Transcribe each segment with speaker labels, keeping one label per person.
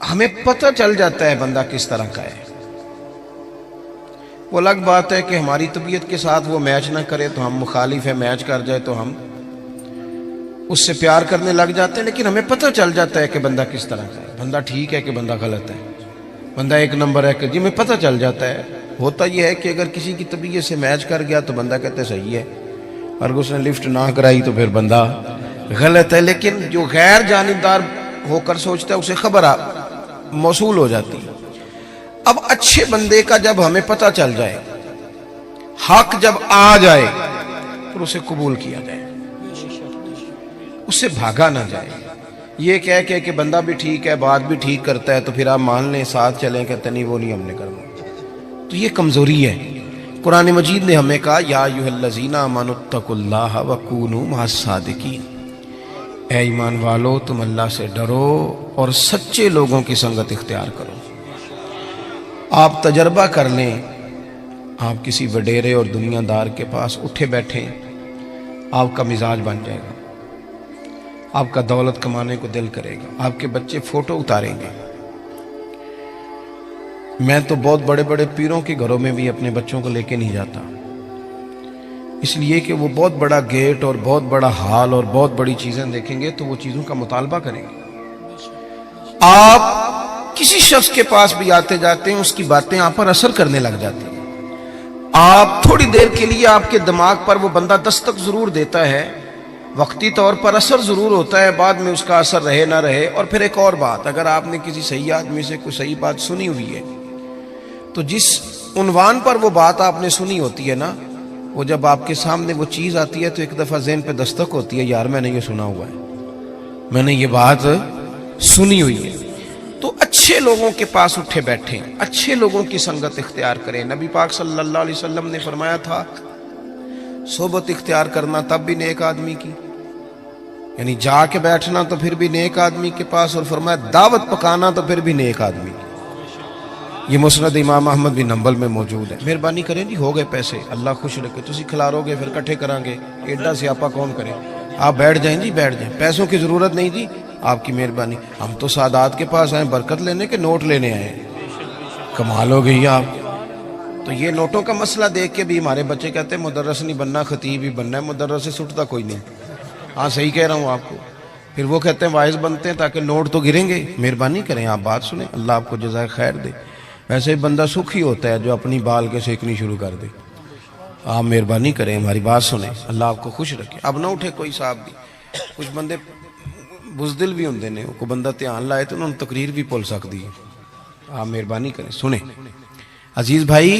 Speaker 1: हमें पता चल जाता है बंदा किस तरह का है। वो अलग बात है कि हमारी तबीयत के साथ वो मैच ना करे तो हम मुखालिफ है, मैच कर जाए तो हम उससे प्यार करने लग जाते हैं, लेकिन हमें पता चल जाता है कि बंदा किस तरह का है। बंदा ठीक है कि बंदा गलत है? बंदा एक नंबर है कि जी, हमें पता चल जाता है। होता यह है कि अगर किसी की तबीयत से मैच कर गया तो बंदा कहते सही है। और उसने लिफ्ट ना कराई तो फिर बंदा गलत है। लेकिन जो गैर जानबदार होकर सोचता है, उसे खबर आ, मौसूल हो जाती अब अच्छे बंदे का जब हमें पता चल जाए, हक जब आ जाए तो उसे कबूल किया जाए। उससे भागा ना जाए। ये कह के कि बंदा भी ठीक है, बात भी ठीक करता है तो फिर आप मान लें, साथ चलें, कहते नहीं, वो नहीं हमने करना। तो ये कमज़ोरी है। कुरान मजीद ने हमें कहा, या युहल्लजीना मानुत्तकुल्लाह वकूनु महासादिकीन ए ईमान वालो, तुम अल्लाह से डरो और सच्चे लोगों की संगत इख्तियार करो। आप तजर्बा कर लें। आप किसी वडेरे और दुनियादार के पास उठे बैठे, आपका मिजाज बन जाएगा। आपका दौलत कमाने को दिल करेगा। आपके बच्चे फ़ोटो उतारेंगे। मैं तो बहुत बड़े बड़े पीरों के घरों में भी अपने बच्चों को लेके नहीं जाता। इसलिए कि वो बहुत बड़ा गेट और बहुत बड़ा हाल और बहुत बड़ी चीज़ें देखेंगे तो वो चीज़ों का मुतालबा करेंगे। आप किसी शख्स के पास भी आते जाते हैं, उसकी बातें आप पर असर करने लग जाती हैं। आप थोड़ी देर के लिए आपके दिमाग पर वो बंदा दस्तक ज़रूर देता है, वक्ती तौर पर असर ज़रूर होता है, बाद में उसका असर रहे ना रहे। और फिर एक और बात, अगर आपने किसी सही आदमी से कोई सही बात सुनी हुई है तो जिस उनवान पर वो बात आपने सुनी होती है ना वो जब आपके सामने वो चीज़ आती है तो एक दफ़ा जेन पे दस्तक होती है, यार, मैंने ये सुना हुआ है। मैंने ये बात सुनी हुई है। तो अच्छे लोगों के पास उठे बैठे, अच्छे लोगों की संगत इख्तियार करें। नबी पाक सल्लल्लाहु अलैहि वसल्लम ने फरमाया था, सोबत इख्तियार करना तब भी नेक आदमी की। यानी जाके बैठना तो फिर भी नेक आदमी के पास और फरमाया, दावत पकाना तो फिर भी नेक आदमी की। ये मुसरद इमाम अहमद भी नंबल में मौजूद है। मेहरबानी करें जी, हो गए पैसे। अल्लाह खुश रखे। तुम खिलारोगे, फिर इकट्ठे करांगे। एडा सियापा कौन करे? आप बैठ जाएँ जी, बैठ जाएँ। पैसों की ज़रूरत नहीं जी, आपकी मेहरबानी। हम तो सादात के पास आए, बरकत लेने के नोट लेने आए। कमाल हो गई आप। तो ये नोटों का मसला देख के भी हमारे बच्चे कहते हैं, मुदर्रस नहीं बनना, खतीब ही बनना है। मुदर्रस से सुटता कोई नहीं। हाँ सही कह रहा हूँ आपको। फिर वो कहते हैं, वाइज बनते हैं ताकि नोट तो गिरेंगे। मेहरबानी करें, आप बात सुने। अल्लाह आपको जजाय खैर दे। वैसे बंदा सुखी होता है जो अपनी बाल के सेकनी शुरू कर दे। आप मेहरबानी करें, हमारी बात सुने। अल्लाह आपको खुश रखे। अब ना उठे कोई साहब भी। कुछ बंदे बुजदिल भी होंगे ने कोई बंदा ध्यान लाए तो उन्होंने तकरीर भी भुल सकती है। आप मेहरबानी करें। सुने। अज़ीज़ भाई,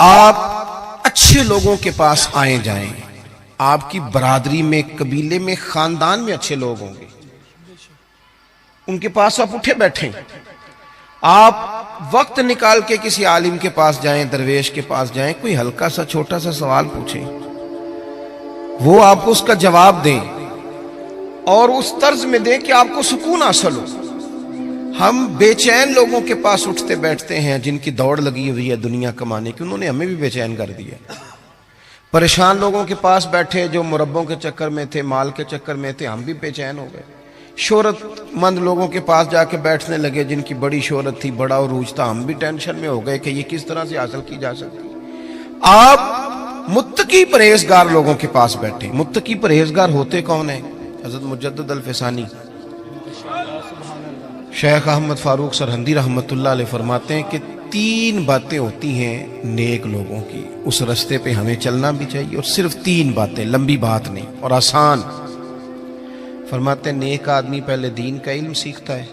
Speaker 1: आप अच्छे लोगों के पास आए जाएँ। आपकी बरादरी में, कबीले में, खानदान में अच्छे लोग होंगे। उनके पास आप उठे बैठे। आप वक्त निकाल के किसी आलिम के पास जाएँ, दरवेश के पास जाएँ, कोई हल्का सा, छोटा सा सवाल पूछें। वो आपको उसका जवाब दें और उस तर्ज में दें कि आपको सुकून हासिल हो। हम बेचैन लोगों के पास उठते बैठते हैं, जिनकी दौड़ लगी हुई है दुनिया कमाने की, उन्होंने हमें भी बेचैन कर दिया। परेशान लोगों के पास बैठे, जो मुरब्बों के चक्कर में थे, माल के चक्कर में थे, हम भी बेचैन हो गए। शोहरतमंद लोगों के पास जाके बैठने लगे, जिनकी बड़ी शोहरत थी, बड़ा उरूज था। हम भी टेंशन में हो गए कि ये किस तरह से हासिल की जा सकती आप मुत्तकी परहेजगार लोगों के पास बैठे। मुत्तकी परहेजगार होते कौन है? हज़रत मुजद्दद अल फसानी शेख अहमद फारूक सरहंदी अलैह फरमाते हैं कि तीन बातें होती हैं नेक लोगों की। उस रास्ते पे हमें चलना भी चाहिए, और सिर्फ़ तीन बातें, लंबी बात नहीं, और आसान। फरमाते नेक आदमी पहले दीन का इल्म सीखता है,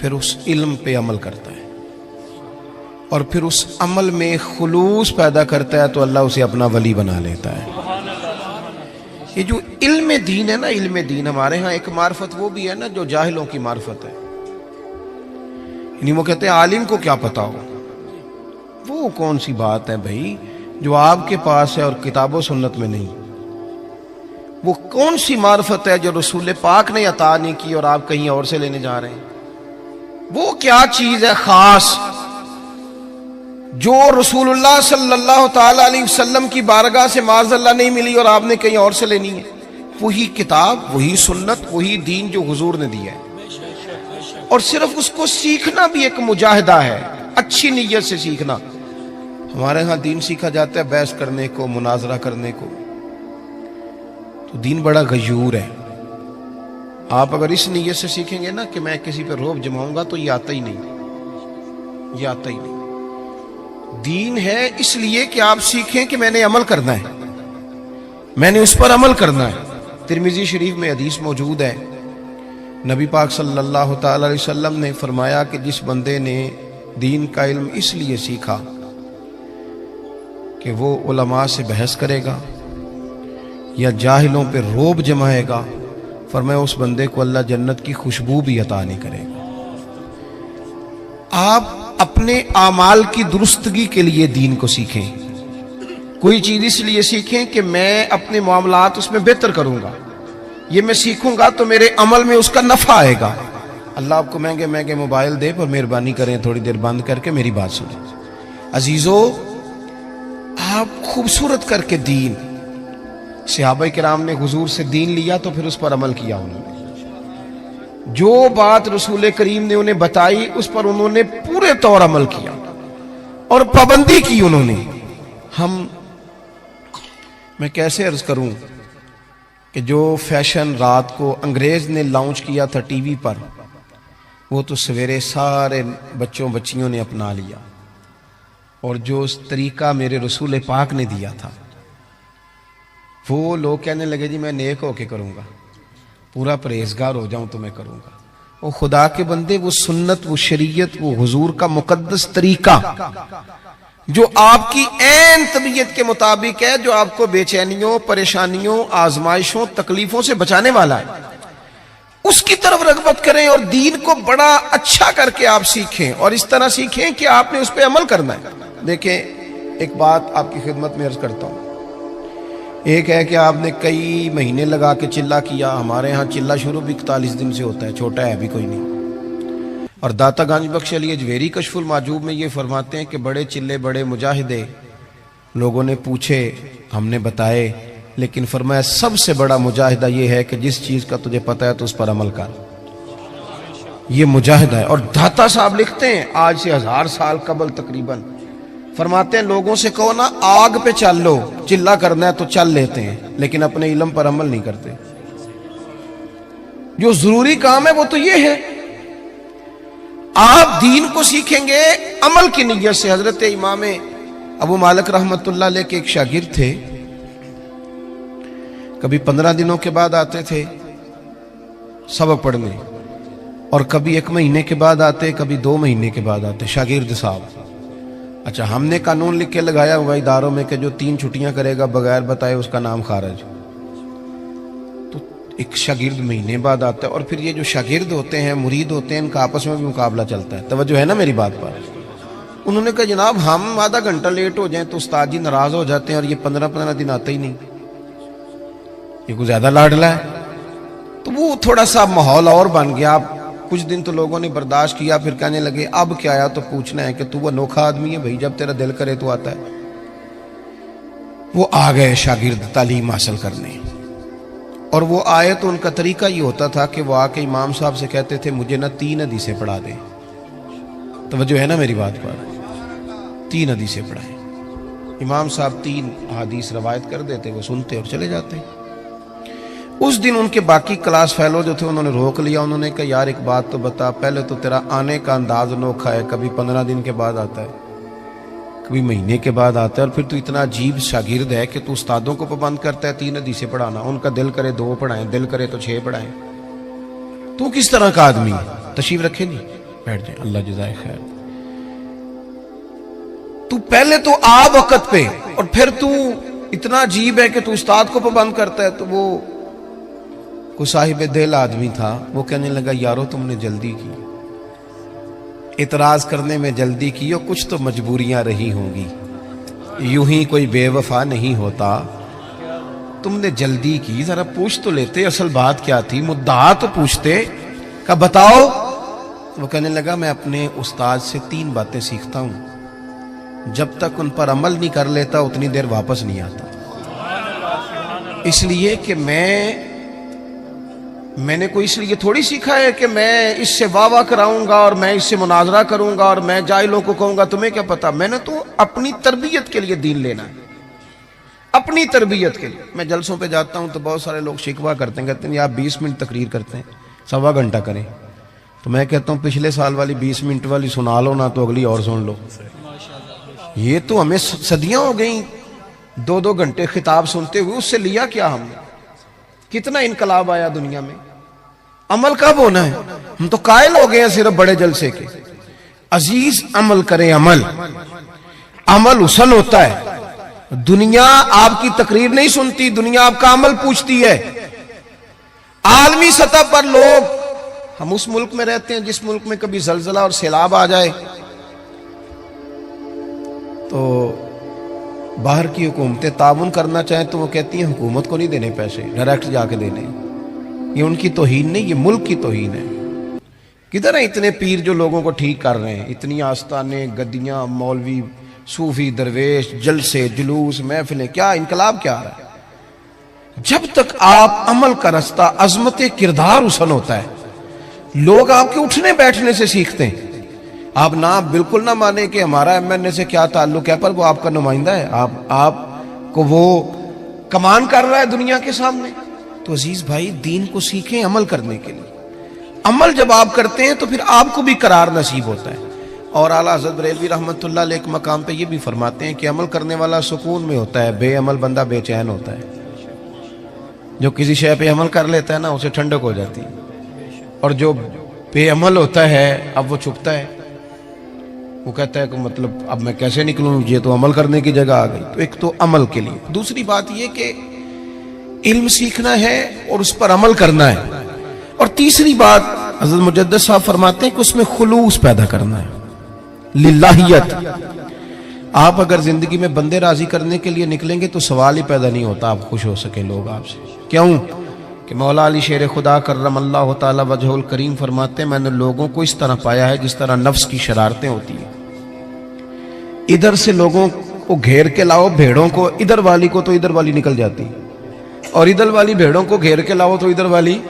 Speaker 1: फिर उस इल्म पे अमल करता है। और फिर उस अमल में खुलूस पैदा करता है तो अल्लाह उसे अपना वली बना लेता है। ये जो इल्म दीन है ना, इल्म दीन हमारे यहाँ एक मार्फत वो भी है ना, जो जाहिलों की मार्फत है। वो कहते हैं, आलिम को क्या पता हो? वो कौन सी बात है भाई, जो आपके पास है और किताबों सुन्नत में नहीं। वो कौन सी मार्फत है जो रसूल पाक ने अता नहीं की और आप कहीं और से लेने जा रहे हैं? वो क्या चीज़ है खास जो रसूलुल्लाह सल्लल्लाहु अलैहि वसल्लम की बारगाह से माजल्ला नहीं मिली और आपने कहीं और से लेनी है? वही किताब, वही सुन्नत, वही दीन जो हुजूर ने दिया है। और सिर्फ़ उसको सीखना भी एक मुजाहिदा है, अच्छी नीयत से सीखना। हमारे यहाँ दीन सीखा जाता है बहस करने को, मुनाजरा करने को। तो दीन बड़ा गयूर है। आप अगर इस नीयत से सीखेंगे ना कि मैं किसी पर रोब जमाऊँगा तो ये आता ही नहीं। ये आता ही नहीं। दीन है इसलिए कि आप सीखें कि मैंने अमल करना है। मैंने उस पर अमल करना है। तिरमिजी शरीफ में हदीस मौजूद है। नबी पाक सल्लल्लाहु अलैहि वसल्लम ने फरमाया कि जिस बंदे ने दीन का इल्म इसलिए सीखा कि वो उलमा से बहस करेगा या जाहिलों पे रोब जमाएगा फरमाया उस बंदे को अल्लाह जन्नत की खुशबू भी अता नहीं करेगा। आप अपने आमाल की दुरुस्तगी के लिए दीन को सीखें। कोई चीज़ इसलिए सीखें कि मैं अपने मामलात उसमें बेहतर करूँगा। ये मैं सीखूँगा तो मेरे अमल में उसका नफा आएगा। अल्लाह आपको महँगे महँगे मोबाइल दे, पर मेहरबानी करें, थोड़ी देर बंद करके मेरी बात सुने। अजीजो, आप खूबसूरत करके दीन। सिहाबा कराम ने हुजूर से दीन लिया तो फिर उस पर अमल किया उन्होंने। जो बात रसूल करीम ने उन्हें बताई, उस पर उन्होंने पूरे तौर अमल किया और पाबंदी की उन्होंने। हम, मैं कैसे अर्ज़ करूँ कि जो फ़ैशन रात को अंग्रेज़ ने लॉन्च किया था टीवी पर, वो तो सवेरे सारे बच्चों बच्चियों ने अपना लिया और जो उस तरीका मेरे रसूल पाक ने दिया था वो लोग कहने लगे, जी, मैं नेक होके करूँगा। पूरा परहेजगार हो जाऊँ तो मैं करूँगा। वो खुदा के बंदे, वो सुन्नत, वो शरीयत, वो हुजूर का मुकद्दस तरीका, जो आपकी एन तबीयत के मुताबिक है, जो आपको बेचैनियों, परेशानियों, आजमाइशों, तकलीफों से बचाने वाला है। उसकी तरफ़ रगबत करें और दीन को बड़ा अच्छा करके आप सीखें और इस तरह सीखें कि आपने उस पर अमल करना है। देखें, एक बात आपकी खिदमत में अर्ज़ करता हूँ। एक है कि आपने कई महीने लगा के चिल्ला किया। हमारे यहाँ चिल्ला शुरू भी इकतालीस दिन से होता है, छोटा है, अभी कोई नहीं। और दाता गांज बख्श अली अजवेरी कशफुल माजूब में ये फरमाते हैं कि बड़े चिल्ले, बड़े मुजाहिदे लोगों ने पूछे, हमने बताए, लेकिन फरमाया, सबसे बड़ा मुजाहिदा ये है कि जिस चीज़ का तुझे पता है तो उस पर अमल कर। ये मुजाहिदा है। और दाता साहब लिखते हैं, आज से हज़ार साल कबल तकरीबन फरमाते हैं, लोगों से कहो ना, आग पे चल लो, चिल्ला करना है तो चल लेते हैं, लेकिन अपने इलम पर अमल नहीं करते। जो ज़रूरी काम है वो तो ये है। आप दीन को सीखेंगे, अमल की नीयत से। हज़रत इमाम अबू मालिक रहमतुल्लाह ले के एक शागिर्द थे। कभी पंद्रह दिनों के बाद आते थे, सबक पढ़ने, और कभी एक महीने के बाद आते, कभी दो महीने के बाद आते, शागिर्द साहब। अच्छा हमने कानून लिख के लगाया हुआ इदारों में कि जो तीन छुट्टियाँ करेगा, बगैर बताए उसका नाम खारज। तो एक शागिर्द महीने बाद आता है और फिर ये जो शागिर्द होते हैं, मुरीद होते हैं, इनका आपस में भी मुकाबला चलता है। तवज्जो है ना मेरी बात पर? उन्होंने कहा, जनाब, हम आधा घंटा लेट हो जाए तो उस्ताद जी नाराज़ हो जाते हैं और ये पंद्रह पंद्रह दिन आते ही नहीं। ये कुछ ज़्यादा लाडला है? तो वो थोड़ा सा माहौल और बन गया। आप कुछ दिन तो लोगों ने बर्दाश्त किया, फिर कहने लगे, अब क्या आया तो पूछना है कि तू वो अनोखा आदमी है भाई, जब तेरा दिल करे तो आता है। वो आ गए शागिर्द तालीम हासिल करने। और वो आए तो उनका तरीका ये होता था कि वो आके इमाम साहब से कहते थे, मुझे ना तीन हदीसें पढ़ा दे। तो जो है ना मेरी बात पर? तीन हदीसें पढ़ाए। इमाम साहब तीन हदीस रवायत कर देते, वो सुनते और चले जाते। हैं उस दिन उनके बाकी क्लास फेलो जो थे, उन्होंने रोक लिया। उन्होंने कहा, यार, एक बात तो बता, पहले तो तेरा आने का अंदाज अनोखा है। कभी पंद्रह दिन के बाद आता है, कभी महीने के बाद आता है, और फिर तू इतना अजीब शागिर्द है कि तू उस्तादों को पाबंद करता है, तीन हदीसें पढ़ाना। उनका दिल करे दो पढ़ाए, दिल करे तो छह पढ़ाए। तू किस तरह का आदमी है? तशीफ रखे नहीं? बैठ जाए अल्लाह जजाय खैर। तू पहले तो आ वक्त पे, और फिर तू इतना अजीब है कि तू उस्ताद को पाबंद करता है तो वो कोई साहिब दिल आदमी था, वो कहने लगा, यारो, तुमने जल्दी की। इतराज करने में जल्दी की और कुछ तो मजबूरियाँ रही होंगी। यूँ ही कोई बेवफा नहीं होता। तुमने जल्दी की, जरा पूछ तो लेते, असल बात क्या थी? मुद्दा तो पूछते। का बताओ। वो कहने लगा, मैं अपने उस्ताद से तीन बातें सीखता हूँ। जब तक उन पर अमल नहीं कर लेता, उतनी देर वापस नहीं आता। इसलिए कि मैं मैंने कोई इसलिए थोड़ी सीखा है कि मैं इससे वाह वाह कराऊँगा और मैं इससे मुनाजरा करूँगा और मैं जाहिलों को कहूँगा, तुम्हें क्या पता? मैंने तो अपनी तरबियत के लिए दीन लेना है। अपनी तरबियत के लिए। मैं जलसों पे जाता हूँ तो बहुत सारे लोग शिकवा करते हैं, कहते हैं, आप बीस मिनट तकरीर करते हैं, सवा घंटा करें। तो मैं कहता हूँ, पिछले साल वाली बीस मिनट वाली सुना लो ना तो अगली और सुन लो। ये तो हमें सदियाँ हो गई। दो दो घंटे खिताब सुनते हुए उससे लिया क्या हमने? कितना इनकलाब आया दुनिया में? अमल कब होना है? हम तो कायल हो गए हैं सिर्फ़ बड़े जलसे के। अज़ीज़ अमल करें अमल। अमल उसन होता है। दुनिया आपकी तकरीर नहीं सुनती, दुनिया आपका अमल पूछती है। आलमी सतह पर लोग, हम उस मुल्क में रहते हैं जिस मुल्क में कभी जलजला और सैलाब आ जाए। तो बाहर की हुकूमतें ताउन करना चाहें तो वो कहती हैं, हुकूमत को नहीं देने पैसे, डायरेक्ट जाके देने ये उनकी तोहीन नहीं, ये मुल्क की तोहन है। किधर है इतने पीर जो लोगों को ठीक कर रहे हैं? इतनी आस्थाने, गद्दियाँ, मौलवी, सूफी दरवेश, जलसे, जुलूस, महफिलें, क्या इनकलाब क्या आ रहा है? जब तक आप अमल का रास्ता, अजमत किरदार उसन होता है, लोग आपके उठने बैठने से सीखते हैं। आप ना, बिल्कुल ना माने कि हमारा एमएनए से क्या ताल्लुक है, पर वो आपका नुमाइंदा है। आप, आपको वो कमान कर रहा है दुनिया के सामने। तो अज़ीज़ भाई, दीन को सीखें अमल करने के लिए। अमल जब आप करते हैं तो फिर आपको भी करार नसीब होता है। और आला हज़रत बरेलवी अलैह एक मकाम पे ये भी फरमाते हैं कि अमल करने वाला सुकून में होता है, बेअमल बंदा बेचैन होता है। जो किसी शय पे अमल कर लेता है ना, उसे ठंडक हो जाती है। और जो बेअमल होता है, अब वो छुपता है। वो कहता है कि मतलब अब मैं कैसे निकलूं? ये तो अमल करने की जगह आ गई। तो एक तो अमल के लिए। दूसरी बात ये कि इल्म सीखना है और उस पर अमल करना है। और तीसरी बात, हज़रत मुजद्द साहब फरमाते हैं कि उसमें खुलूस पैदा करना है। लिल्लाहियत। आप अगर ज़िंदगी में बंदे राज़ी करने के लिए निकलेंगे तो सवाल ही पैदा नहीं होता, आप खुश हो सके लोग आपसे। क्यों? कि मौला अली शेर खुदा करम अल्लाह ताला वजहुल करीम फरमाते मैंने लोगों को इस तरह पाया है जिस तरह नफ्स की शरारतें होती हैं। इधर से लोगों को घेर के लाओ, भेड़ों को, इधर वाली को तो इधर वाली निकल जाती। और इधर वाली भेड़ों को घेर के लाओ तो इधर वाली।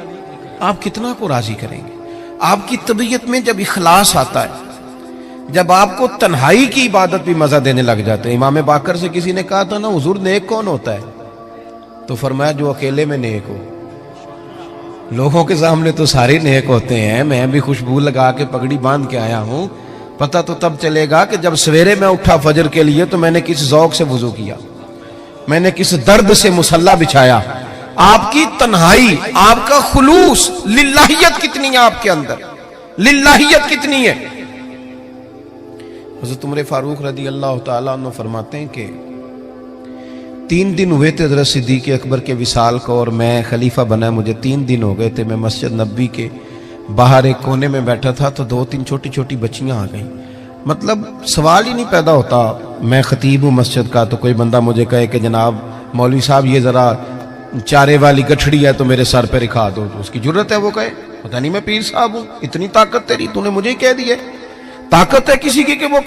Speaker 1: आप कितना को राज़ी करेंगे? आपकी तबीयत में जब इखलास आता है, जब आपको तन्हाई की इबादत भी मज़ा देने लग जाते हैं। इमाम बाकर से किसी ने कहा था ना, हुजूर, नेक कौन होता है? तो फरमाया, जो अकेले में नेक हो। लोगों के सामने तो सारे नेक होते हैं। मैं भी खुशबू लगा के पगड़ी बाँध के आया हूँ। पता तो तब चलेगा कि जब सवेरे मैं उठा फजर के लिए तो मैंने किस जौक से वज़ू किया। मैंने किस दर्द से मुसल्ला बिछाया। आपकी तन्हाई, आपका खुलूस, लिल्लाहियत कितनी है आपके अंदर? लिल्लाहियत कितनी है? हज़रत उमर फारूक रदी अल्लाह तु फरमाते हैं कि तीन दिन हुए थे हज़रत सिद्दीक अकबर के विसाल को और मैं खलीफा बना। मुझे तीन दिन हो गए थे। मैं मस्जिद नबी के बाहर एक कोने में बैठा था तो दो तीन छोटी छोटी बच्चियाँ आ गई। मतलब सवाल ही नहीं पैदा होता, मैं खतीब हूँ मस्जिद का तो कोई बंदा मुझे कहे कि जनाब, मौलवी साहब, ये ज़रा चारे वाली गठड़ी है तो मेरे सर पर रिखा दो। तो उसकी ज़रूरत है वो कहे, पता नहीं मैं पीर साहब हूँ, इतनी ताकत तेरी, तूने मुझे ही कह दी है। ताकत है किसी की कि वो